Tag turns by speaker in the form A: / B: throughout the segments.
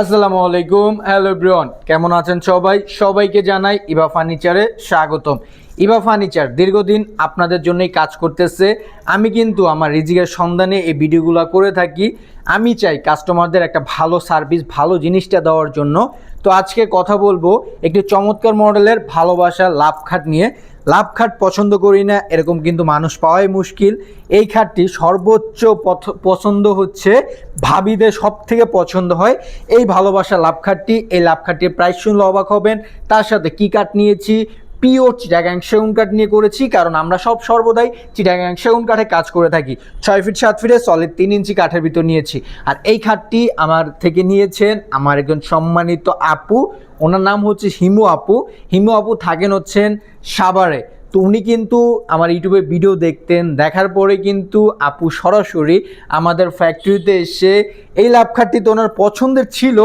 A: আসসালামু আলাইকুম hello Brian কেমন আছেন সবাই? সবাইকে জানাই ইবা ফার্নিচারে স্বাগতম। ইভা ফার্নিচার দীর্ঘদিন আপনাদের জন্যই কাজ করতেছে। আমি কিন্তু আমার রিজিকের সন্ধানে এই ভিডিওগুলো করে থাকি। আমি চাই কাস্টমারদের একটা ভালো সার্ভিস ভালো জিনিসটা দেওয়ার জন্য। তো আজকে কথা বলব একটি চমৎকার মডেলের ভালোবাসা লাভ খাট নিয়ে। লাভ খাট পছন্দ করি না, এরকম কিন্তু মানুষ পাওয়াই মুশকিল। এই খাটটি সর্বোচ্চ পছন্দ হচ্ছে, ভাবিদের সব থেকে পছন্দ হয়। এই ভালোবাসা লাভ খাটটি, এই লাভ খাটটির প্রাইস শুনলে অবাক হবেন। তার সাথে কি কাঠ নিয়েছি? পিওর চিটাগাং সেগুন কাঠ নিয়ে করেছি, কারণ আমরা সব সর্বদাই চিটাগাং সেগুন কাঠে কাজ করে থাকি। ছয় ফিট, সাত ফিটে সলিড তিন ইঞ্চি কাঠের ভিতর নিয়েছি। আর এই খাটটি আমার থেকে নিয়েছেন আমার একজন সম্মানিত আপু। ওনার নাম হচ্ছে হিমু আপু। হিমু আপু থাকেন হচ্ছেন সাভারে। তো উনি কিন্তু আমার ইউটিউবে ভিডিও দেখতেন। দেখার পরে কিন্তু আপু সরাসরি আমাদের ফ্যাক্টরিতে এসে এই লাভ খাটটি তো ওনার পছন্দের ছিল।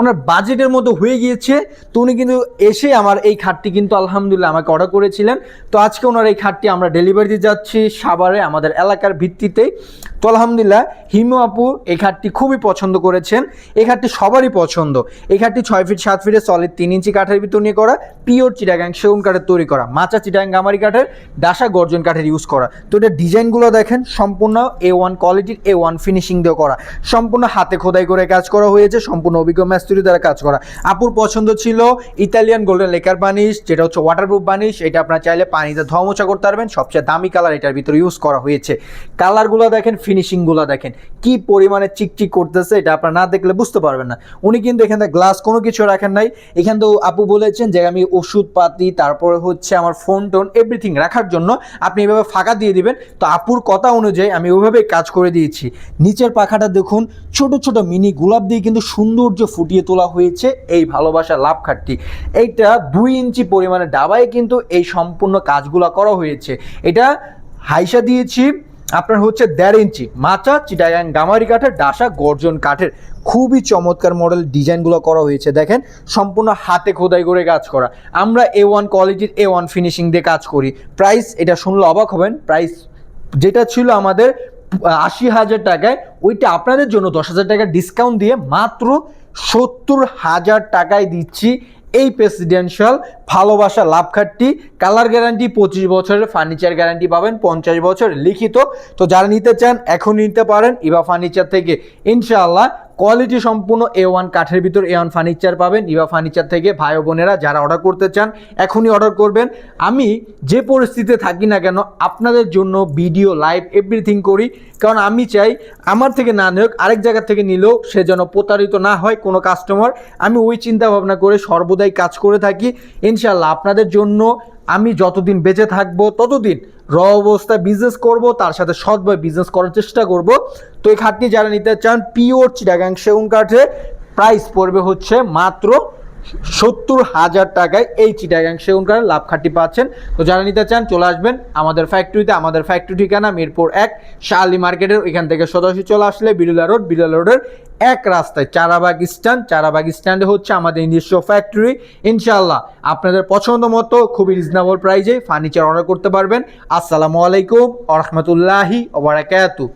A: ওনার বাজেটের মতো হয়ে গিয়েছে। তো উনি কিন্তু এসে আমার এই খাটটি কিন্তু আলহামদুলিল্লাহ আমাকে অর্ডার করেছিলেন। তো আজকে ওনার এই খাটটি আমরা ডেলিভারি দিতে যাচ্ছি সাভারে, আমাদের এলাকার ভিত্তিতে। তো আলহামদুলিল্লাহ, হিমু আপু এই খাটটি খুবই পছন্দ করেছেন। এই খাটটি সবারই পছন্দ। এই খাটটি ছয় ফিট সাত ফিটে সলিড তিন ইঞ্চি কাঠের ভিতর নিয়ে করা পিওর চিটাগাং সেগুন কাঠের তৈরি করা, মাচা চিটাগাং গামারি কাঠের, ডাসা গর্জন কাঠের ইউজ করা। তো এটা ডিজাইনগুলো দেখেন, সম্পূর্ণ এ ওয়ান কোয়ালিটির এ ওয়ান ফিনিশিং দিয়ে করা। সম্পূর্ণ হাতে খোদাই করে কাজ করা হয়েছে, সম্পূর্ণ অভিজ্ঞ ম্যাস্তুরি দ্বারা কাজ করা। আপুর পছন্দ ছিল ইতালিয়ান গোল্ডেন লেকার বানিশ যেটা হচ্ছে ওয়াটারপ্রুফ বানিশ এটা আপনার চাইলে পানিতে ধোয়া করতে পারবেন, সবচেয়ে দামি কালার এটার ভিতরে ইউজ করা হয়েছে। কালারগুলো দেখেন ফিনিশিংগুলো দেখেন। কি পরিমাণে চিকচিক করতেছে এটা আপনারা না দেখলে বুঝতে পারবেন না। উনি কিন্তু এখানে গ্লাস কোনো কিছু রাখেন নাই। এখানে তো আপু বলেছেন যে আমি ওষুধ পাতি, তারপরে হচ্ছে আমার ফোন টোন এভরিথিং রাখার জন্য আপনি এভাবে ফাঁকা দিয়ে দিবেন। তো আপুর কথা অনুযায়ী আমি ওইভাবেই কাজ করে দিয়েছি। নিচের পাখাটা দেখুন, ছোট ছোট মিনি গোলাপ দিয়ে কিন্তু সৌন্দর্য ফুটিয়ে তোলা হয়েছে এই ভালোবাসা লাভ খাটটি এইটা দুই ইঞ্চি পরিমাণে ডাবায় কিন্তু এই সম্পূর্ণ কাজগুলো করা হয়েছে। এটা হাইসা দিয়েছি আপনার হচ্ছে দেড় ইঞ্চি মাচা চিটাগাং গামারি কাঠের, ডাসা গর্জন কাঠের। খুবই চমৎকার মডেল ডিজাইনগুলো করা হয়েছে, দেখেন। সম্পূর্ণ হাতে খোদাই করে কাজ করা। আমরা এ ওয়ান কোয়ালিটির এ ওয়ান ফিনিশিং দিয়ে কাজ করি। প্রাইস এটা শুনলে অবাক হবেন প্রাইস যেটা ছিল আমাদের, আশি হাজার টাকায়, ওইটা আপনাদের জন্য দশ হাজার টাকা ডিসকাউন্ট দিয়ে মাত্র সত্তর হাজার টাকায় দিচ্ছি এই প্রেসিডেন্সিয়াল ভালোবাসা লাভ খাটটি। কালার গ্যারান্টি পঁচিশ বছরের ফার্নিচার গ্যারান্টি পাবেন পঞ্চাশ বছর লিখিত। তো যারা নিতে চান এখন নিতে পারেন। ইভা ফার্নিচার থেকে, ইনশাআল্লাহ কোয়ালিটি সম্পূর্ণ এ ওয়ান কাঠের ভিতর এ ওয়ান ফার্নিচার পাবেন। ইভা ফার্নিচার থেকে ভাই বোনেরা যারা অর্ডার করতে চান, এখনই অর্ডার করবেন। আমি যে পরিস্থিতিতে থাকি না কেন, আপনাদের জন্য ভিডিও লাইভ এভরিথিং করি। কারণ আমি চাই আমার থেকে না নিয়োগ আরেক জায়গা থেকে নিলেও সে যেন প্রতারিত না হয় কোনো কাস্টমার আমি ওই চিন্তা ভাবনা করে সর্বদাই কাজ করে থাকি। ইনশাল্লাহ আপনাদের জন্য আমি যতদিন বেঁচে থাকব, ততদিন র অবস্থায় বিজনেস করব, তার সাথে সৎভাবে বিজনেস করার চেষ্টা করব। তো এই খাটটি যারা নিতে চান পিওর চিটাগাং সেগুন কাঠে প্রাইস পড়বে হচ্ছে মাত্র সত্তর হাজার টাকায় এই চিটাগাং সেগুন লাভ খাটটি পাচ্ছেন। তো যারা নিতে চান, চলে আসবেন আমাদের ফ্যাক্টরিতে আমাদের ফ্যাক্টরি ঠিকানা মিরপুর এক, শালি মার্কেটের ওইখান থেকে সরাসরি চলে আসলে বিরুলা রোড, বিরুলা রোডের এক রাস্তায় চারাবাগ স্ট্যান্ড চারাবাগ স্ট্যান্ডে হচ্ছে আমাদের নিজস্ব ফ্যাক্টরি ইনশাল্লাহ আপনাদের পছন্দ মতো খুবই রিজনেবল প্রাইজে ফার্নিচার অর্ডার করতে পারবেন। আসসালামু আলাইকুম আ ওবরাকাতু